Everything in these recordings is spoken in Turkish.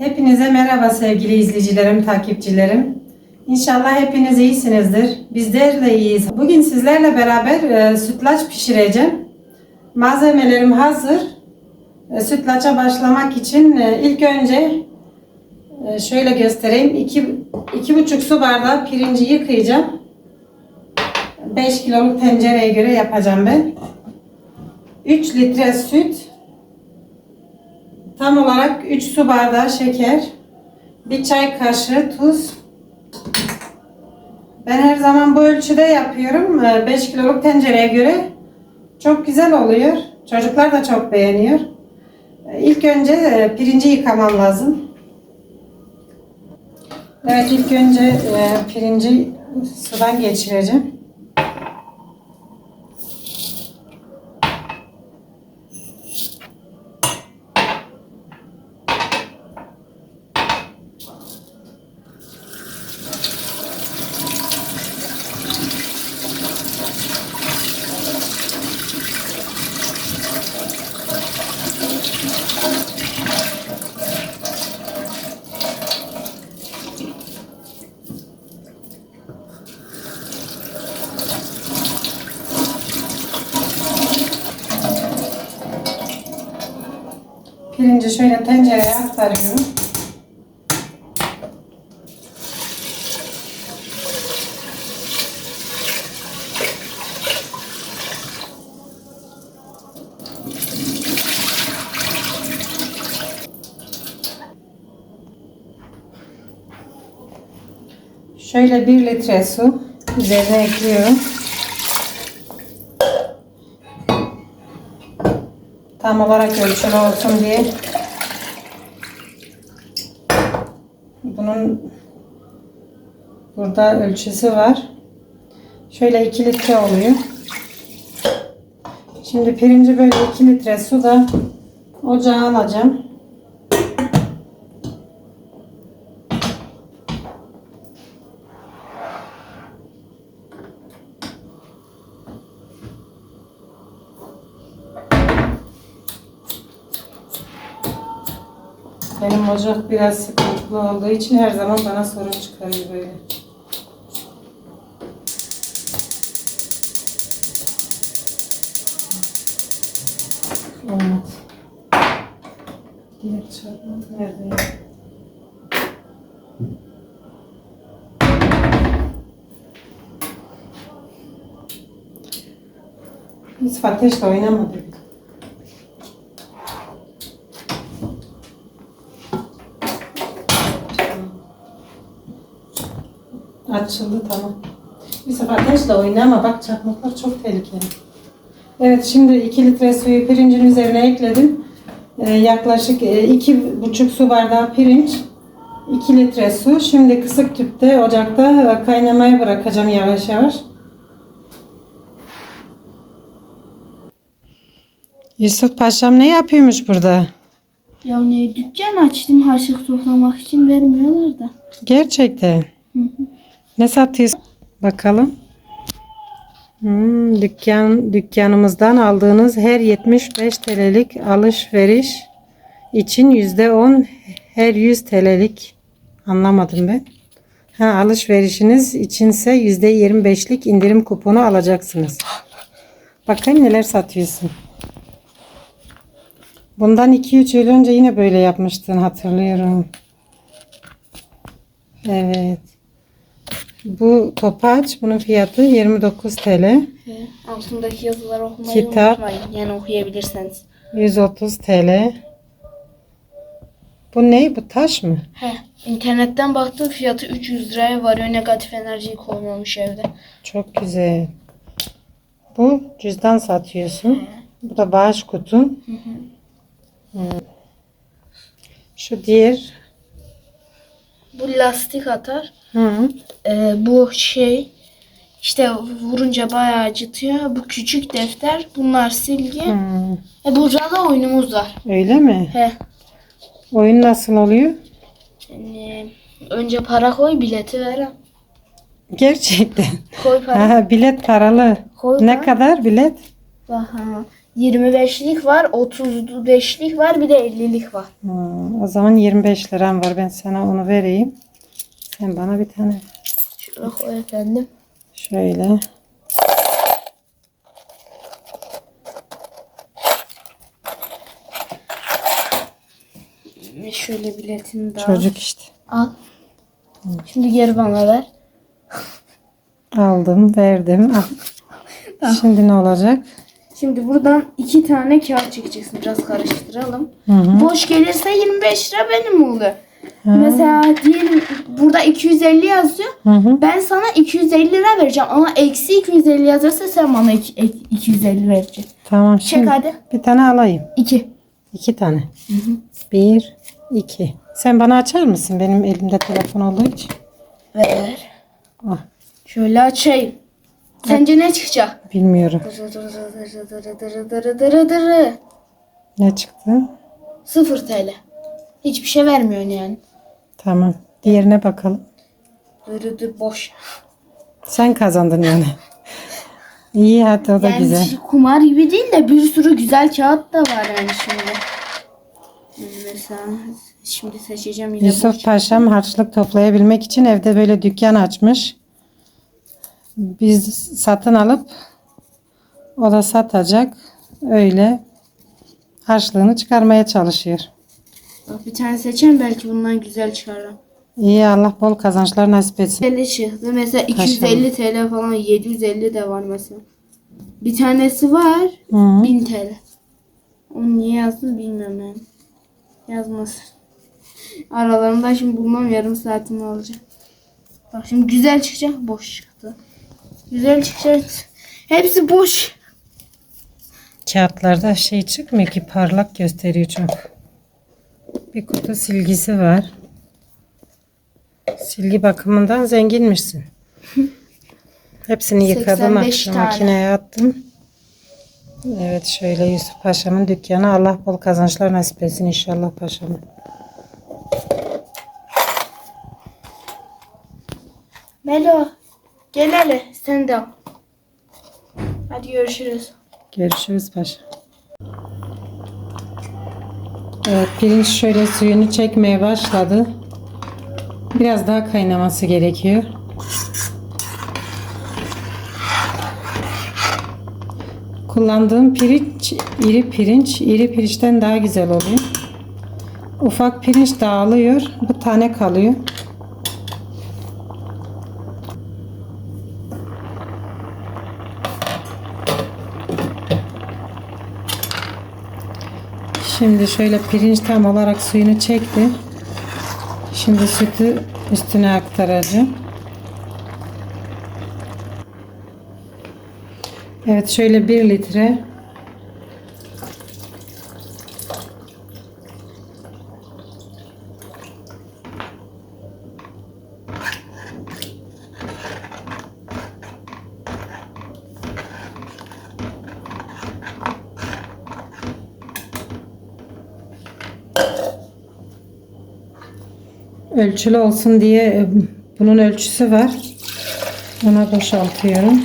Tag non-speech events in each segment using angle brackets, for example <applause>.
Hepinize merhaba sevgili izleyicilerim, takipçilerim. İnşallah hepiniz iyisinizdir. Bizler de iyiyiz. Bugün sizlerle beraber e, sütlaç pişireceğim. Malzemelerim hazır. E, sütlaça başlamak için e, ilk önce e, şöyle göstereyim. 2 iki, buçuk su bardağı pirinci yıkayacağım. 5 kiloluk tencereye göre yapacağım ben. 3 litre süt, Tam olarak 3 su bardağı şeker, bir çay kaşığı tuz. Ben her zaman bu ölçüde yapıyorum. 5 kiloluk tencereye göre çok güzel oluyor. Çocuklar da çok beğeniyor. İlk önce e, pirinci yıkamam lazım. Evet ilk önce e, pirinci sudan geçireceğim. Pirinci şöyle tencereye aktarıyorum. Şöyle bir litre su üzerine ekliyorum. Tam olarak ölçülü olsun diye. Bunun burada ölçüsü var. Şöyle 2 litre oluyor. Şimdi pirinci böyle 2 litre suda ocağa alacağım. Benim ocak biraz sıkıntılı olduğu için her zaman bana sorun çıkarıyor böyle. Nerede? Biz ateşle oynamadık. Açıldı tamam. Bir sefer ateşle oynama bak çakmaklar çok tehlikeli. Evet şimdi 2 litre suyu pirincin üzerine ekledim. Ee, yaklaşık e, iki buçuk su bardağı pirinç. 2 litre su. Şimdi kısık tüpte ocakta e, kaynamaya bırakacağım yavaş yavaş. Yusuf Paşam ne yapıyormuş burada? Ya ne dükkan açtım harçlık toplamak için vermiyorlar da. Gerçekten. Ne satıyorsun? Bakalım. Hmm, dükkan dükkanımızdan aldığınız her 75 TL'lik alışveriş için %10 her 100 TL'lik anlamadım ben. Ha, alışverişiniz içinse %25'lik indirim kuponu alacaksınız. Bakayım neler satıyorsun. Bundan 2-3 yıl önce yine böyle yapmıştın hatırlıyorum. Evet. Bu topaç bunun fiyatı 29 TL. He, altındaki yazıları okumayı Kitap. unutmayın. Yani okuyabilirseniz. 130 TL. Bu ne? Bu taş mı? He, internetten baktım fiyatı 300 liraya varıyor. Negatif enerjiyi koymamış evde. Çok güzel. Bu cüzdan satıyorsun. Bu da bağış kutun. Hmm. Şu diğer. Bu lastik atar. Hı. Ee, bu şey işte vurunca bayağı acıtıyor. Bu küçük defter. Bunlar silgi. Hmm. E burada da oyunumuz var. Öyle mi? He. Oyun nasıl oluyor? Yani önce para koy bileti ver. Gerçekten. Koy para. Ha, bilet paralı. Koy Ne para. kadar bilet? Bak ha. 25'lik var, 35'lik var, bir de 50'lik var. Hmm, o zaman 25 liram var. Ben sana onu vereyim. Sen bana bir tane Şöyle koy efendim. şöyle. Şöyle biletini daha Çocuk işte. al. Şimdi geri bana ver. Aldım, verdim. Al. Şimdi ne olacak? Şimdi buradan iki tane kağıt çekeceksin. Biraz karıştıralım. Hı hı. Boş gelirse 25 lira benim oluyor. Mesela diyelim burada 250 yazıyor. Hı hı. Ben sana 250 lira vereceğim ama eksi 250 yazarsa sen bana iki- ek- 250 vereceksin. Tamam Çek şimdi hadi. bir tane alayım. 2. İki tane. Bir, iki. Sen bana açar mısın? Benim elimde telefon olduğu için. Ver. Ah, Şöyle açayım. Sence ne çıkacak? bilmiyorum. Ne çıktı? 0 TL. Hiçbir şey vermiyorsun yani. Tamam. Diğerine bakalım. Dırıdı boş. Sen kazandın yani. İyi hadi o da Yani güzel. kumar gibi değil de bir sürü güzel kağıt da var yani şimdi. Mesela şimdi seçeceğim yine Yusuf. Paşam harçlık toplayabilmek için evde böyle dükkan açmış. Biz satın alıp o da satacak. Öyle harçlığını çıkarmaya çalışıyor. Bak bir tane seçeyim belki bundan güzel çıkarım. İyi Allah bol kazançlar nasip etsin. 50 çıktı. Mesela 250 TL falan 750 de var mesela. Bir tanesi var Hı. 1000 TL. Onu niye yazdım bilmiyorum yani. Yazmaz. Aralarında şimdi bulmam yarım saatimi alacak. Bak şimdi güzel çıkacak boş çıktı. Güzel çıkacak. Hepsi boş. Kağıtlarda şey çıkmıyor ki parlak gösteriyor çok. Bir kutu silgisi var. Silgi bakımından zenginmişsin. <laughs> Hepsini yıkadım 85 akşam tane. makineye attım. Evet şöyle Yusuf Paşa'mın dükkanı. Allah bol kazançlar nasip etsin inşallah Paşa'mın. Melo gel hele sen de. Hadi görüşürüz. Görüşürüz Paşa. Evet pirinç şöyle suyunu çekmeye başladı. Biraz daha kaynaması gerekiyor. Kullandığım pirinç iri pirinç. İri pirinçten daha güzel oluyor. Ufak pirinç dağılıyor. Bu tane kalıyor. Şimdi şöyle pirinç tam olarak suyunu çekti. Şimdi sütü üstüne aktaracağım. Evet şöyle bir litre ölçülü olsun diye e, bunun ölçüsü var. Ona boşaltıyorum.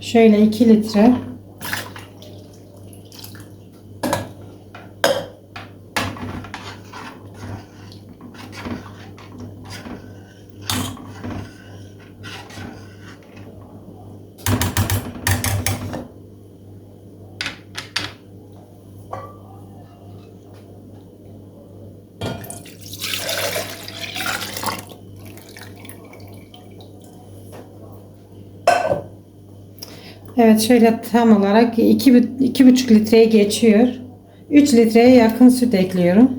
Şöyle 2 litre. Evet şöyle tam olarak 2 2,5 litreye geçiyor. 3 litreye yakın süt ekliyorum.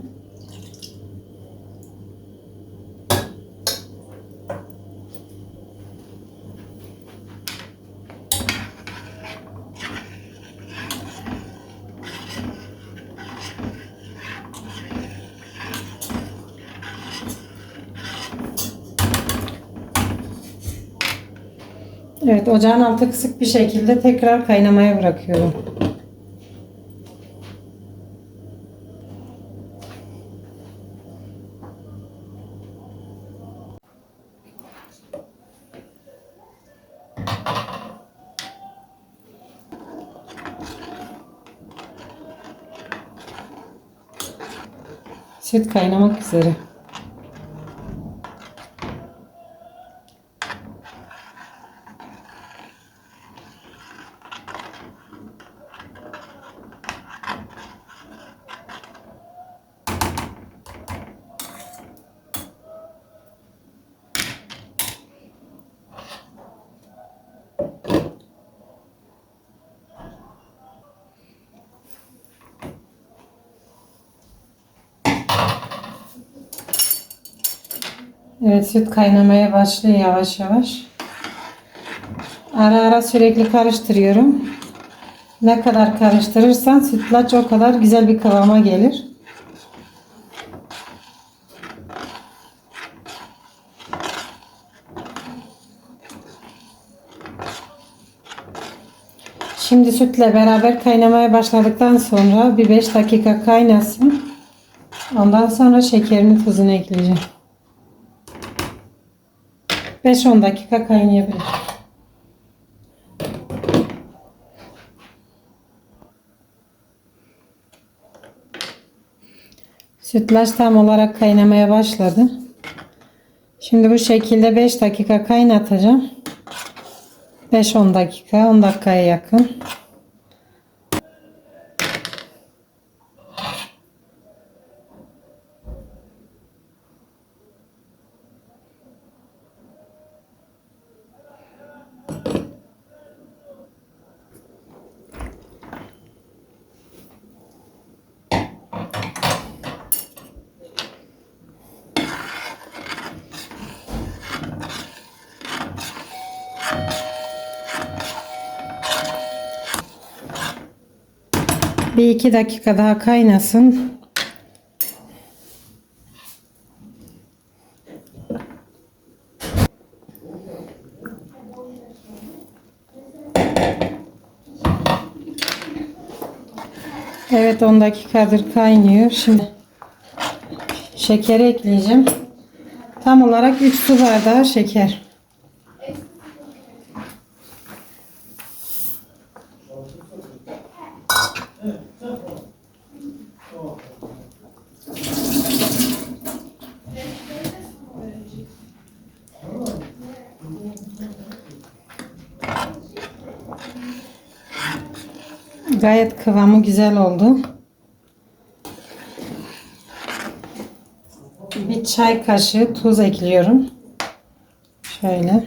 ocağın altı kısık bir şekilde tekrar kaynamaya bırakıyorum. Süt kaynamak üzere. Evet süt kaynamaya başlıyor yavaş yavaş. Ara ara sürekli karıştırıyorum. Ne kadar karıştırırsan sütlaç o kadar güzel bir kıvama gelir. Şimdi sütle beraber kaynamaya başladıktan sonra bir 5 dakika kaynasın. Ondan sonra şekerini tuzunu ekleyeceğim. 5-10 dakika kaynayabilir. Sütlaç tam olarak kaynamaya başladı. Şimdi bu şekilde 5 dakika kaynatacağım. 5-10 dakika, 10 dakikaya yakın. Bir iki dakika daha kaynasın. Evet 10 dakikadır kaynıyor. Şimdi şekeri ekleyeceğim. Tam olarak 3 su bardağı şeker. Gayet kıvamı güzel oldu. Bir çay kaşığı tuz ekliyorum. Şöyle.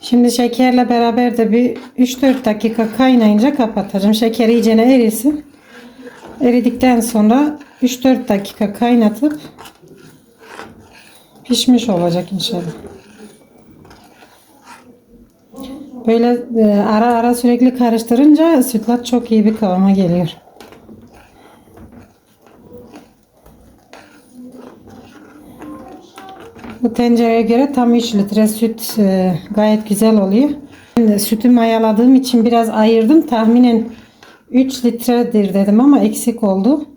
Şimdi şekerle beraber de bir 3-4 dakika kaynayınca kapatacağım. Şeker iyice erisin. Eridikten sonra 3-4 dakika kaynatıp pişmiş olacak inşallah. Böyle e, ara ara sürekli karıştırınca sütlaç çok iyi bir kıvama geliyor. Bu tencereye göre tam 3 litre süt e, gayet güzel oluyor. Şimdi sütü mayaladığım için biraz ayırdım. Tahminen 3 litredir dedim ama eksik oldu.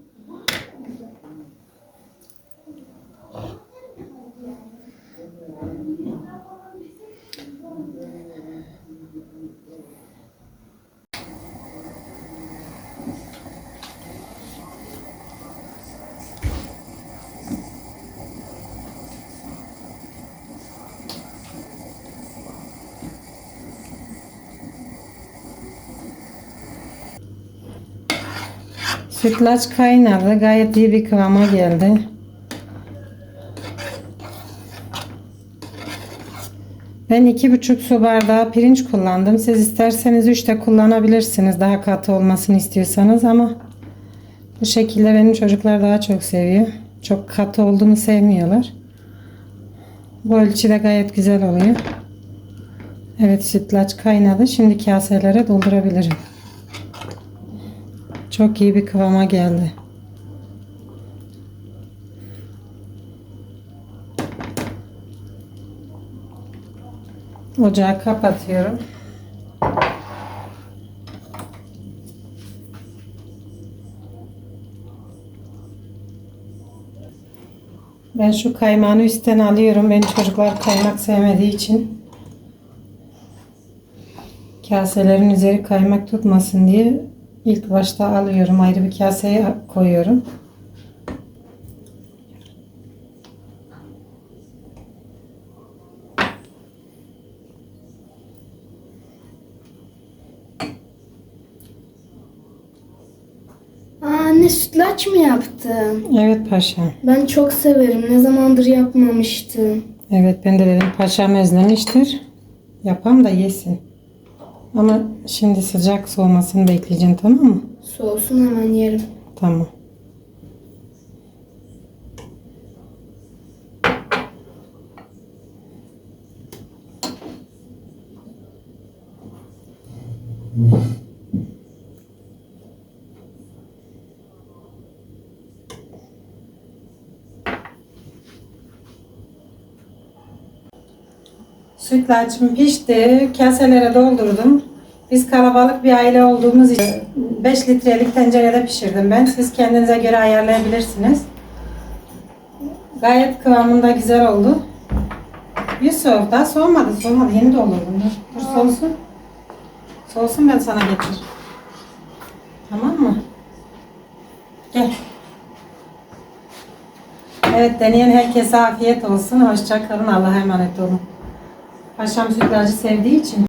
Sütlaç kaynadı. Gayet iyi bir kıvama geldi. Ben iki buçuk su bardağı pirinç kullandım. Siz isterseniz üç de kullanabilirsiniz. Daha katı olmasını istiyorsanız ama bu şekilde benim çocuklar daha çok seviyor. Çok katı olduğunu sevmiyorlar. Bu ölçüde gayet güzel oluyor. Evet sütlaç kaynadı. Şimdi kaselere doldurabilirim. Çok iyi bir kıvama geldi. Ocağı kapatıyorum. Ben şu kaymağını üstten alıyorum. Benim çocuklar kaymak sevmediği için. Kaselerin üzeri kaymak tutmasın diye ilk başta alıyorum. Ayrı bir kaseye koyuyorum. Anne sütlaç mı yaptın? Evet paşam. Ben çok severim. Ne zamandır yapmamıştım. Evet ben de dedim paşam özlemiştir. Yapam da yesin. Ama şimdi sıcak soğumasını bekleyeceksin tamam mı? Soğusun hemen yerim. Tamam. Sütlaçım pişti. Kaselere doldurdum. Biz kalabalık bir aile olduğumuz için 5 litrelik tencerede pişirdim ben. Siz kendinize göre ayarlayabilirsiniz. Gayet kıvamında güzel oldu. Yusuf daha soğumadı. Soğumadı. Yeni doldurdum. Dur, dur soğusun. Soğusun ben sana getir. Tamam mı? Gel. Evet deneyen herkese afiyet olsun. Hoşça kalın. Allah'a emanet olun. Paşam sütlacı sevdiği için